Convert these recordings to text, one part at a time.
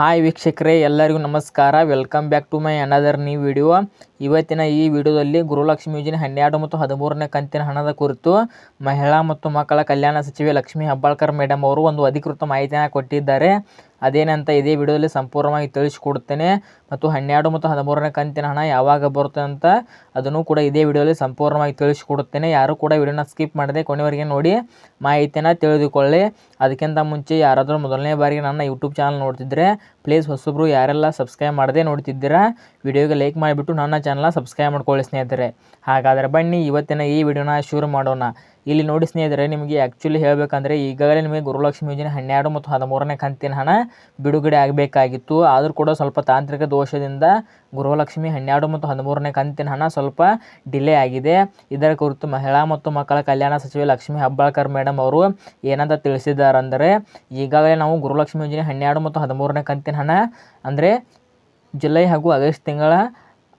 Hi ವೀಕ್ಷಕರೇ ಎಲ್ಲರಿಗೂ ನಮಸ್ಕಾರ. Welcome back to my another new video ಇವತ್ತಿನ ಈ ವಿಡಿಯೋದಲ್ಲಿ ಗೃಹಲಕ್ಷ್ಮಿ ಯೋಜನೆ ಹನ್ನೆರಡು ಮತ್ತು ಹದಿಮೂರನೇ ಕಂತಿನ ಹಣದ ಕುರಿತು ಮಹಿಳಾ ಮತ್ತು ಮಕ್ಕಳ ಕಲ್ಯಾಣ ಸಚಿವೆ ಲಕ್ಷ್ಮೀ ಹೆಬ್ಬಾಳ್ಕರ್ ಮೇಡಮ್ ಅವರು ಒಂದು ಅಧಿಕೃತ ಮಾಹಿತಿಯನ್ನು ಕೊಟ್ಟಿದ್ದಾರೆ. ಅದೇನಂತ ಇದೇ ವಿಡಿಯೋದಲ್ಲಿ ಸಂಪೂರ್ಣವಾಗಿ ತಿಳಿಸಿಕೊಡುತ್ತೇನೆ ಮತ್ತು ಹನ್ನೆರಡು ಮತ್ತು ಹದಿಮೂರನೇ ಕಂತಿನ ಹಣ ಯಾವಾಗ ಬರುತ್ತೆ ಅಂತ ಅದನ್ನು ಕೂಡ ಇದೇ ವಿಡಿಯೋದಲ್ಲಿ ಸಂಪೂರ್ಣವಾಗಿ ತಿಳಿಸಿಕೊಡುತ್ತೇನೆ ಯಾರು ಕೂಡ ವಿಡಿಯೋನ ಸ್ಕಿಪ್ ಮಾಡದೆ ಕೊನೆವರೆಗೆ ನೋಡಿ ಮಾಹಿತಿಯನ್ನು ತಿಳಿದುಕೊಳ್ಳಿ. ಅದಕ್ಕಿಂತ ಮುಂಚೆ ಯಾರಾದರೂ ಮೊದಲನೇ ಬಾರಿಗೆ ನನ್ನ ಯೂಟ್ಯೂಬ್ ಚಾನಲ್ ನೋಡ್ತಿದ್ರೆ ಪ್ಲೀಸ್ ಹೊಸಬ್ರು ಯಾರೆಲ್ಲ ಸಬ್ಸ್ಕ್ರೈಬ್ ಮಾಡದೆ ನೋಡ್ತಿದ್ದೀರಾ, ವಿಡಿಯೋಗೆ ಲೈಕ್ ಮಾಡಿಬಿಟ್ಟು ನನ್ನ ಚಾನಲ್ನ ಸಬ್ಸ್ಕ್ರೈಬ್ ಮಾಡ್ಕೊಳ್ಳಿ ಸ್ನೇಹಿತರೆ. ಹಾಗಾದರೆ ಬನ್ನಿ, ಇವತ್ತಿನ ಈ ವಿಡಿಯೋನ ಶುರು ಮಾಡೋಣ. ಇಲ್ಲಿ ನೋಡಿ ಸ್ನೇಹಿತರೆ, ನಿಮಗೆ ಆ್ಯಕ್ಚುಲಿ ಹೇಳಬೇಕಂದ್ರೆ ಈಗಾಗಲೇ ನಿಮಗೆ ಗುರುಲಕ್ಷ್ಮಿ ಯೋಜನೆ ಹನ್ನೆರಡು ಮತ್ತು ಹದಿಮೂರನೇ ಕಂತಿನ ಹಣ ಬಿಡುಗಡೆ ಆಗಬೇಕಾಗಿತ್ತು. ಆದರೂ ಕೂಡ ಸ್ವಲ್ಪ ತಾಂತ್ರಿಕ ದೋಷದಿಂದ ಗೃಹಲಕ್ಷ್ಮಿ ಹನ್ನೆರಡು ಮತ್ತು ಹದಿಮೂರನೇ ಕಂತಿನ ಹಣ ಸ್ವಲ್ಪ ಡಿಲೇ ಆಗಿದೆ. ಇದರ ಕುರಿತು ಮಹಿಳಾ ಮತ್ತು ಮಕ್ಕಳ ಕಲ್ಯಾಣ ಸಚಿವೆ ಲಕ್ಷ್ಮಿ ಹೆಬ್ಬಾಳ್ಕರ್ ಮೇಡಮ್ ಅವರು ಏನಂತ ತಿಳಿಸಿದ್ದಾರೆಂದರೆ, ಈಗಾಗಲೇ ನಾವು ಗುರುಲಕ್ಷ್ಮಿ ಯೋಜನೆ ಹನ್ನೆರಡು ಮತ್ತು ಹದಿಮೂರನೇ ಕಂತಿನ ಹಣ ಅಂದರೆ ಜುಲೈ ಹಾಗೂ ಆಗಸ್ಟ್ ತಿಂಗಳ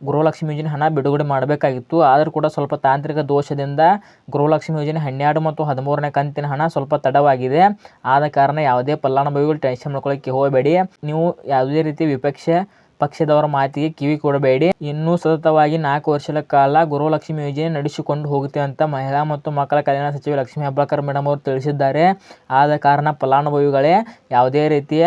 ಗೃಹಲಕ್ಷ್ಮಿ ಯೋಜನೆ ಹಣ ಬಿಡುಗಡೆ ಮಾಡಬೇಕಾಗಿತ್ತು. ಆದರೂ ಕೂಡ ಸ್ವಲ್ಪ ತಾಂತ್ರಿಕ ದೋಷದಿಂದ ಗೃಹಲಕ್ಷ್ಮಿ ಯೋಜನೆ ಹನ್ನೆರಡು ಮತ್ತು ಹದಿಮೂರನೇ ಕಂತಿನ ಹಣ ಸ್ವಲ್ಪ ತಡವಾಗಿದೆ. ಆದ ಕಾರಣ ಯಾವುದೇ ಫಲಾನುಭವಿಗಳು ಟೆನ್ಷನ್ ಮಾಡ್ಕೊಳ್ಳೋಕ್ಕೆ ಹೋಗಬೇಡಿ. ನೀವು ಯಾವುದೇ ರೀತಿ ವಿಪಕ್ಷ ಪಕ್ಷದವರ ಮಾತಿಗೆ ಕಿವಿ ಕೊಡಬೇಡಿ. ಇನ್ನೂ ಸತತವಾಗಿ ನಾಲ್ಕು ವರ್ಷಗಳ ಕಾಲ ಗುರುಲಕ್ಷ್ಮಿ ಯೋಜನೆ ನಡೆಸಿಕೊಂಡು ಹೋಗುತ್ತೆ ಅಂತ ಮಹಿಳಾ ಮತ್ತು ಮಕ್ಕಳ ಕಲ್ಯಾಣ ಸಚಿವೆ ಲಕ್ಷ್ಮೀ ಹೆಬ್ಬಾಳ್ಕರ್ ಮೇಡಮ್ ಅವರು ತಿಳಿಸಿದ್ದಾರೆ. ಆದ ಕಾರಣ ಫಲಾನುಭವಿಗಳೇ ಯಾವುದೇ ರೀತಿಯ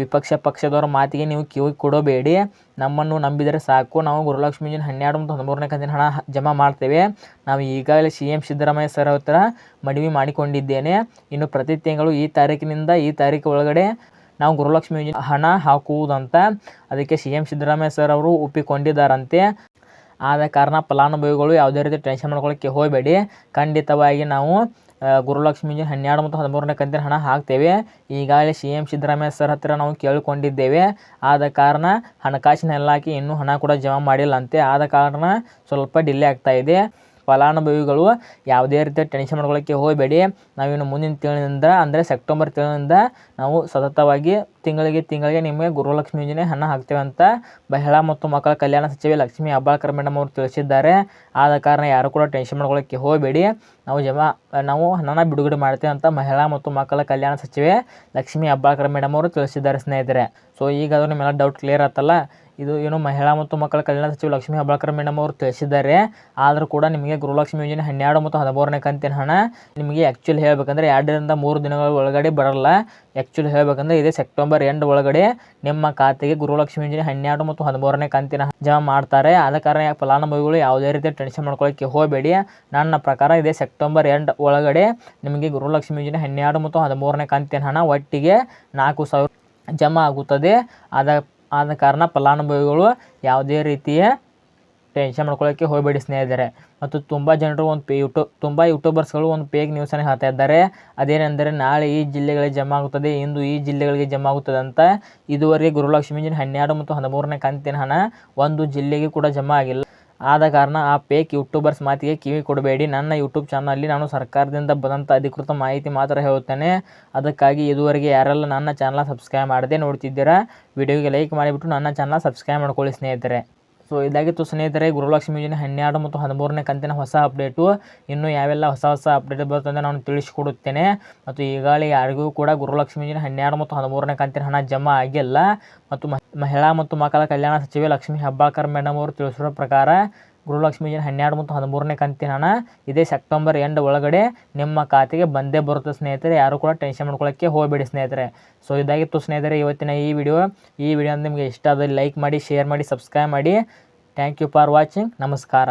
ವಿಪಕ್ಷ ಪಕ್ಷದವರ ಮಾತಿಗೆ ನೀವು ಕಿವಿ ಕೊಡಬೇಡಿ. ನಮ್ಮನ್ನು ನಂಬಿದರೆ ಸಾಕು. ನಾವು ಗೃಹಲಕ್ಷ್ಮಿ ಯೋಜನೆ ಹನ್ನೆರಡು ಮತ್ತು ಹದಿಮೂರನೇ ಕಂತಿನ ಹಣ ಜಮಾ ಮಾಡ್ತೇವೆ. ನಾವು ಈಗಾಗಲೇ ಸಿ ಎಂ ಸಿದ್ದರಾಮಯ್ಯ ಸರ್ ಹತ್ರ ಮನವಿ ಮಾಡಿಕೊಂಡಿದ್ದೇನೆ. ಇನ್ನು ಪ್ರತಿ ತಿಂಗಳು ಈ ತಾರೀಕಿನಿಂದ ಈ ತಾರೀಕು ಒಳಗಡೆ ನಾವು ಗೃಹಲಕ್ಷ್ಮಿ ಯೋಜನೆ ಹಣ ಹಾಕುವುದಂತ ಅದಕ್ಕೆ ಸಿ ಎಂ ಸಿದ್ದರಾಮಯ್ಯ ಸರ್ ಅವರು ಒಪ್ಪಿಕೊಂಡಿದ್ದಾರಂತೆ. ಆದ ಕಾರಣ ಫಲಾನುಭವಿಗಳು ಯಾವುದೇ ರೀತಿ ಟೆನ್ಷನ್ ಮಾಡ್ಕೊಳ್ಳೋಕ್ಕೆ ಹೋಗಬೇಡಿ. ಖಂಡಿತವಾಗಿ ನಾವು ಗುರುಲಕ್ಷ್ಮಿ ಹನ್ನೆರಡು ಮತ್ತು ಹದಿಮೂರನೇ ಕಂತಿನ ಹಣ ಹಾಕ್ತೇವೆ. ಈಗಾಗಲೇ ಸಿ ಎಂ ಸಿದ್ದರಾಮಯ್ಯ ಸರ್ ಹತ್ತಿರ ನಾವು ಕೇಳಿಕೊಂಡಿದ್ದೇವೆ. ಆದ ಕಾರಣ ಹಣಕಾಸಿನ ಇಲಾಖೆ ಇನ್ನೂ ಹಣ ಕೂಡ ಜಮಾ ಮಾಡಿಲ್ಲಂತೆ. ಆದ ಕಾರಣ ಸ್ವಲ್ಪ ಡಿಲೇ ಆಗ್ತಾ ಇದೆ. ಫಲಾನುಭವಿಗಳು ಯಾವುದೇ ರೀತಿಯ ಟೆನ್ಷನ್ ಮಾಡ್ಕೊಳ್ಳೋಕ್ಕೆ ಹೋಗಬೇಡಿ. ನಾವಿನ್ನು ಮುಂದಿನ ತಿಂಗಳಿನಿಂದ ಅಂದರೆ ಸೆಪ್ಟೆಂಬರ್ ತಿಂಗಳಿಂದ ನಾವು ಸತತವಾಗಿ ತಿಂಗಳಿಗೆ ತಿಂಗಳಿಗೆ ನಿಮಗೆ ಗೃಹಲಕ್ಷ್ಮಿ ಯೋಜನೆ ಹಣ ಹಾಕ್ತೇವೆ ಅಂತ ಮಹಿಳಾ ಮತ್ತು ಮಕ್ಕಳ ಕಲ್ಯಾಣ ಸಚಿವೆ ಲಕ್ಷ್ಮೀ ಹೆಬ್ಬಾಳ್ಕರ್ ಮೇಡಮ್ ಅವರು ತಿಳಿಸಿದ್ದಾರೆ. ಆದ ಕಾರಣ ಯಾರು ಕೂಡ ಟೆನ್ಷನ್ ಮಾಡ್ಕೊಳ್ಳೋಕ್ಕೆ ಹೋಗಬೇಡಿ. ನಾವು ಜಮಾ, ನಾವು ಹಣನ ಬಿಡುಗಡೆ ಮಾಡ್ತೇವೆ ಅಂತ ಮಹಿಳಾ ಮತ್ತು ಮಕ್ಕಳ ಕಲ್ಯಾಣ ಸಚಿವೆ ಲಕ್ಷ್ಮೀ ಹೆಬ್ಬಾಳ್ಕರ್ ಮೇಡಮ್ ಅವರು ತಿಳಿಸಿದ್ದಾರೆ ಸ್ನೇಹಿತರೆ. ಸೊ ಈಗ ಅದು ನಿಮ್ಮೆಲ್ಲ ಡೌಟ್ ಕ್ಲಿಯರ್ ಆತಲ್ಲ? ಇದು ಏನು ಮಹಿಳಾ ಮತ್ತು ಮಕ್ಕಳ ಕಲ್ಯಾಣ ಸಚಿವ ಲಕ್ಷ್ಮೀ ಹೆಬ್ಬಾಳ್ಕರ್ ಮೇಡಮ್ ಅವರು ತಿಳಿಸಿದ್ದಾರೆ. ಆದರೂ ಕೂಡ ನಿಮಗೆ ಗೃಹಲಕ್ಷ್ಮಿ ಯೋಜನೆ ಹನ್ನೆರಡು ಮತ್ತು ಹದಿಮೂರನೇ ಕಂತಿನ ಹಣ ನಿಮಗೆ ಆ್ಯಕ್ಚುಲಿ ಹೇಳಬೇಕಂದ್ರೆ ಎರಡರಿಂದ ಮೂರು ದಿನಗಳ ಒಳಗಡೆ ಬರಲ್ಲ. ಆ್ಯಕ್ಚುಲಿ ಹೇಳಬೇಕಂದ್ರೆ ಇದೇ ಸೆಪ್ಟೆಂಬರ್ ಎಂಡ್ ಒಳಗಡೆ ನಿಮ್ಮ ಖಾತೆಗೆ ಗುರುಲಕ್ಷ್ಮಿ ಯೋಜನೆ ಹನ್ನೆರಡು ಮತ್ತು ಹದಿಮೂರನೇ ಕಂತಿನ ಜಮಾ ಮಾಡ್ತಾರೆ. ಆದ ಕಾರಣ ಫಲಾನುಭವಿಗಳು ಯಾವುದೇ ರೀತಿ ಟೆನ್ಷನ್ ಮಾಡ್ಕೊಳ್ಳೋಕ್ಕೆ ಹೋಗಬೇಡಿ. ನನ್ನ ಪ್ರಕಾರ ಇದೇ ಸೆಪ್ಟೆಂಬರ್ ಎಂಡ್ ಒಳಗಡೆ ನಿಮಗೆ ಗುರುಲಕ್ಷ್ಮಿ ಯೋಜನೆ ಹನ್ನೆರಡು ಮತ್ತು ಹದಿಮೂರನೇ ಕಂತಿನ ಹಣ ಒಟ್ಟಿಗೆ ನಾಲ್ಕು ಸಾವಿರ ಜಮಾ ಆಗುತ್ತದೆ. ಆದ ಆದ ಕಾರಣ ಫಲಾನುಭವಿಗಳು ಯಾವುದೇ ರೀತಿಯ ಟೆನ್ಷನ್ ಮಾಡ್ಕೊಳ್ಳೋಕ್ಕೆ ಹೋಗಬೇಡಿ ಸ್ನೇಹಿತರೆ. ಮತ್ತು ತುಂಬ ಜನರು ಒಂದು ಪೇ ಯೂಟ್ಯೂಬ್ ತುಂಬ ಯೂಟ್ಯೂಬರ್ಸ್ಗಳು ಒಂದು ಪೇಕ್ ನ್ಯೂಸನ್ನು ಹಾಕ್ತಾ ಇದ್ದಾರೆ. ಅದೇನೆಂದರೆ ನಾಳೆ ಈ ಜಿಲ್ಲೆಗಳಿಗೆ ಜಮಾ ಆಗುತ್ತದೆ, ಇಂದು ಈ ಜಿಲ್ಲೆಗಳಿಗೆ ಜಮಾ ಆಗುತ್ತದೆ ಅಂತ ಇದುವರೆಗೆ ಗುರುಲಕ್ಷ್ಮೀಜಿನ ಹನ್ನೆರಡು ಮತ್ತು ಹದಿಮೂರನೇ ಕಂತಿನ ಹಣ ಒಂದು ಜಿಲ್ಲೆಗೆ ಕೂಡ ಜಮಾ ಆಗಿಲ್ಲ. ಆದ ಕಾರಣ ಆ ಪೇಕ್ ಯೂಟ್ಯೂಬರ್ಸ್ ಮಾತಿಗೆ ಕಿವಿ ಕೊಡಬೇಡಿ. ನನ್ನ ಯೂಟ್ಯೂಬ್ ಚಾನಲ್ಲಿ ನಾನು ಸರ್ಕಾರದಿಂದ ಬಂದಂಥ ಅಧಿಕೃತ ಮಾಹಿತಿ ಮಾತ್ರ ಹೇಳುತ್ತೇನೆ. ಅದಕ್ಕಾಗಿ ಇದುವರೆಗೆ ಯಾರೆಲ್ಲ ನನ್ನ ಚಾನಲ್ ಸಬ್ಸ್ಕ್ರೈಬ್ ಮಾಡದೆ ನೋಡ್ತಿದ್ದೀರಾ, ವಿಡಿಯೋಗೆ ಲೈಕ್ ಮಾಡಿಬಿಟ್ಟು ನನ್ನ ಚಾನಲ್ ಸಬ್ಸ್ಕ್ರೈಬ್ ಮಾಡ್ಕೊಳ್ಳಿ ಸ್ನೇಹಿತರೆ. ಸೊ ಇದಾಗಿತ್ತು ಸ್ನೇಹಿತರೆ, ಗುರುಲಕ್ಷ್ಮಿ ಯೋಜನೆ ಹನ್ನೆರಡು ಮತ್ತು ಹದಿಮೂರನೇ ಕಂತಿನ ಹೊಸ ಅಪ್ಡೇಟು ಇನ್ನು ಯಾವೆಲ್ಲ ಹೊಸ ಹೊಸ ಅಪ್ಡೇಟ್ ಬರ್ತದೆ ನಾನು ತಿಳಿಸಿಕೊಡುತ್ತೇನೆ. ಮತ್ತು ಈಗಾಗಲೇ ಯಾರಿಗೂ ಕೂಡ ಗುರುಲಕ್ಷ್ಮಿ ಯೋಜನೆ ಹನ್ನೆರಡು ಮತ್ತು ಹದಿಮೂರನೇ ಕಂತಿನ ಹಣ ಜಮಾ ಆಗಿಲ್ಲ. ಮತ್ತು ಮಹಿಳಾ ಮತ್ತು ಮಕ್ಕಳ ಕಲ್ಯಾಣ ಸಚಿವೆ ಲಕ್ಷ್ಮೀ ಹೆಬ್ಬಾಳ್ಕರ್ ಮೇಡಮ್ ಅವರು ತಿಳಿಸಿರೋ ಪ್ರಕಾರ ಗೃಹಲಕ್ಷ್ಮಿ ಯೋಜನೆ ಹನ್ನೆರಡು ಮತ್ತು ಹದಿಮೂರನೇ ಕಂತಿನ ಹಣ ಇದೇ ಸೆಪ್ಟೆಂಬರ್ ಎಂಡ್ ಒಳಗಡೆ ನಿಮ್ಮ ಖಾತೆಗೆ ಬಂದೇ ಬರುತ್ತೆ ಸ್ನೇಹಿತರೆ. ಯಾರು ಕೂಡ ಟೆನ್ಷನ್ ಮಾಡ್ಕೊಳ್ಳೋಕ್ಕೆ ಹೋಗಬೇಡಿ ಸ್ನೇಹಿತರೆ. ಸೊ ಇದಾಗಿತ್ತು ಸ್ನೇಹಿತರೆ ಇವತ್ತಿನ ಈ ವಿಡಿಯೋ. ಈ ವಿಡಿಯೋ ನಿಮಗೆ ಇಷ್ಟ ಆದಲ್ಲಿ ಲೈಕ್ ಮಾಡಿ, ಶೇರ್ ಮಾಡಿ, ಸಬ್ಸ್ಕ್ರೈಬ್ ಮಾಡಿ. ಥ್ಯಾಂಕ್ ಯು ಫಾರ್ ವಾಚಿಂಗ್ ನಮಸ್ಕಾರ.